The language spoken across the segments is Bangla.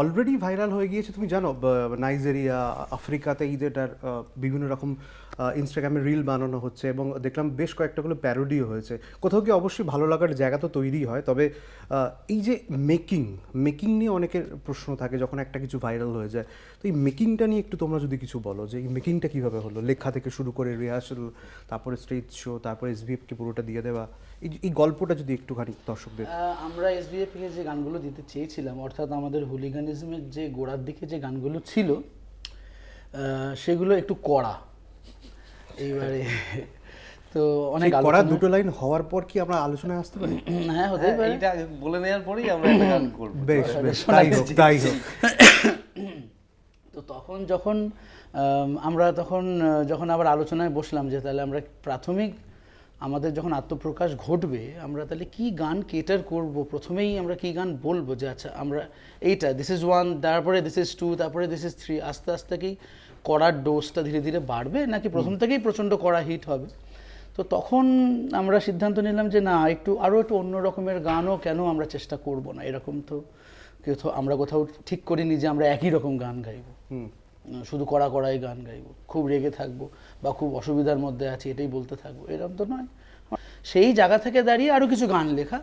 অলরেডি ভাইরাল হয়ে গিয়েছে, তুমি জানো নাইজেরিয়া, আফ্রিকাতে ঈদেটার বিভিন্ন রকম ইনস্টাগ্রামে রিল বানানো হচ্ছে এবং দেখলাম বেশ কয়েকটাগুলো প্যারোডিও হয়েছে। কোথাও কি অবশ্যই ভালো লাগার জায়গা তো তৈরি হয়, তবে এই যে মেকিং মেকিং নিয়ে অনেকের প্রশ্ন থাকে যখন একটা কিছু ভাইরাল হয়ে যায়। তো এই মেকিংটা নিয়ে একটু তোমরা যদি কিছু বলো যে এই মেকিংটা কীভাবে হলো? লেখা থেকে শুরু করে রিহার্সাল তারপরে স্টেজ শো তারপরে এসবিএফকে পুরোটা দিয়ে দেওয়া, এই গল্পটা যদি একটুখানি দর্শকদের আমরা এসবিএফ কে যে গানগুলো দিতে চেয়েছিলাম, অর্থাৎ আমাদের হুলিগানিজমের যে গোড়ার দিকে যে গানগুলো ছিল সেগুলো একটু কড়া। এইবারে তো অনেক করা দুটো লাইন হওয়ার পর কি আমরা আলোচনায় আসতে পারি? হ্যাঁ হতে পারে। এইটা বলে নেওয়ার পরেই আমরা একটা গান করব। বেশ বেশ তাই হোক তাই হোক। তো তখন যখন আমরা তখন যখন আবার আলোচনায় বসলাম যে তাহলে আমরা প্রাথমিক আমাদের যখন আত্মপ্রকাশ ঘটবে আমরা তাহলে কি গান কেটার করব? প্রথমেই আমরা কি গান বলব? যে আচ্ছা আমরা এইটা দিস ইজ ওয়ান তারপরে দিস ইজ টু তারপরে দিস ইজ থ্রি আস্তে আস্তে কি করার ডোজটা ধীরে ধীরে বাড়বে? নাকি প্রথম থেকেই প্রচণ্ড কড়া হিট হবে? তো তখন আমরা সিদ্ধান্ত নিলাম যে না একটু আরও একটু অন্য রকমের গানও কেন আমরা চেষ্টা করব না? এরকম তো কোথাও আমরা কোথাও ঠিক করিনি যে আমরা একই রকম গান গাইবো। শুধু কড়া কড়াই গান গাইবো খুব রেগে থাকব বা খুব অসুবিধার মধ্যে আছি এটাই বলতে থাকব এরকম তো নয়। সেই জায়গা থেকে দাঁড়িয়ে আরও কিছু গান লেখা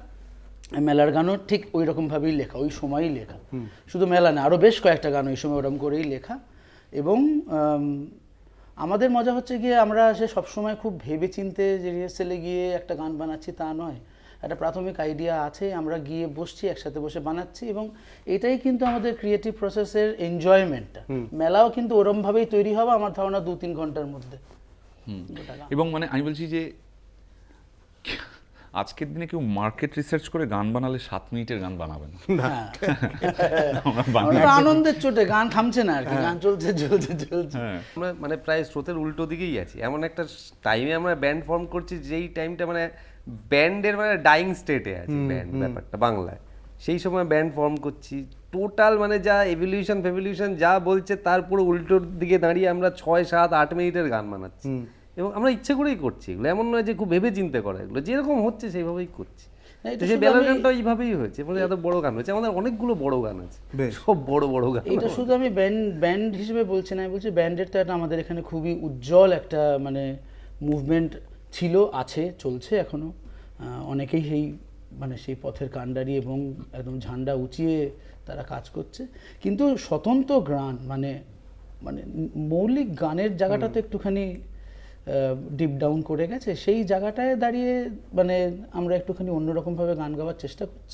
মেলার গানও ঠিক ওই রকমভাবেই লেখা ওই সময়ই লেখা। শুধু মেলা না আরও বেশ কয়েকটা গান ওই সময় ওরকম করেই লেখা। এবং আমাদের মজা হচ্ছে গিয়ে আমরা সে সবসময় খুব ভেবে চিনতে যে রিহার্সেলে গিয়ে একটা গান বানাচ্ছি তা নয়। একটা প্রাথমিক আইডিয়া আছে আমরা গিয়ে বসছি একসাথে বসে বানাচ্ছি এবং এটাই কিন্তু আমাদের ক্রিয়েটিভ প্রসেসের এনজয়মেন্টটা মেলাও কিন্তু ওরমভাবেই তৈরি হবে আমার ধারণা দু তিন ঘণ্টার মধ্যে। এবং মানে আমি বলছি যে আজকের দিনে কেউ মার্কেট রিসার্চ করে গান বানালে সাত মিনিটের গান বানাবে না। হ্যাঁ। আনন্দের চোটে গান থামছে না আর কি গান চলছে চলছে চলছে। হ্যাঁ। আমরা মানে প্রায় স্রোতের উল্টো দিকেই আছি। এমন একটা টাইমে আমরা ব্যান্ড ফর্ম করছি যেই টাইমটা মানে ব্যান্ডের মানে ডাইং স্টেটে আছে ব্যান্ড ব্যাপারটা বাংলায়। সেই সময় ব্যান্ড ফর্ম করছি। টোটাল মানে যা এভলিউশন ফেভলিউশন যা বলছে তার পুরো উল্টোর দিকে দাঁড়িয়ে আমরা ছয় সাত আট মিনিটের গান বানাচ্ছি। এবং আমরা ইচ্ছে করেই করছি এগুলো। এমন নয় যে খুব ভেবে চিন্তে করা এগুলো। যেরকম হচ্ছে সেইভাবেই করছি। সেই বেলার গানটা এইভাবেই হয়েছে। বলে এত বড় গান হয়েছে। আমাদের অনেকগুলো বড় গান আছে। সব বড় বড় গান এটা শুধু আমি ব্যান্ড ব্যান্ড হিসেবে বলছি না আমি বলছি ব্যান্ডের তো একটা আমাদের এখানে খুবই উজ্জ্বল একটা মানে মুভমেন্ট ছিল আছে চলছে এখনও অনেকেই সেই মানে সেই পথের কাণ্ডারি এবং একদম ঝান্ডা উঁচিয়ে তারা কাজ করছে। কিন্তু স্বতন্ত্র গান মানে মানে মৌলিক গানের জায়গাটা তো একটুখানি ডিপ ডাউন করে গেছে। সেই জায়গাটায় দাঁড়িয়ে মানে আমরা একটুখানি অন্যরকমভাবে গান গাওয়ার চেষ্টা করছি।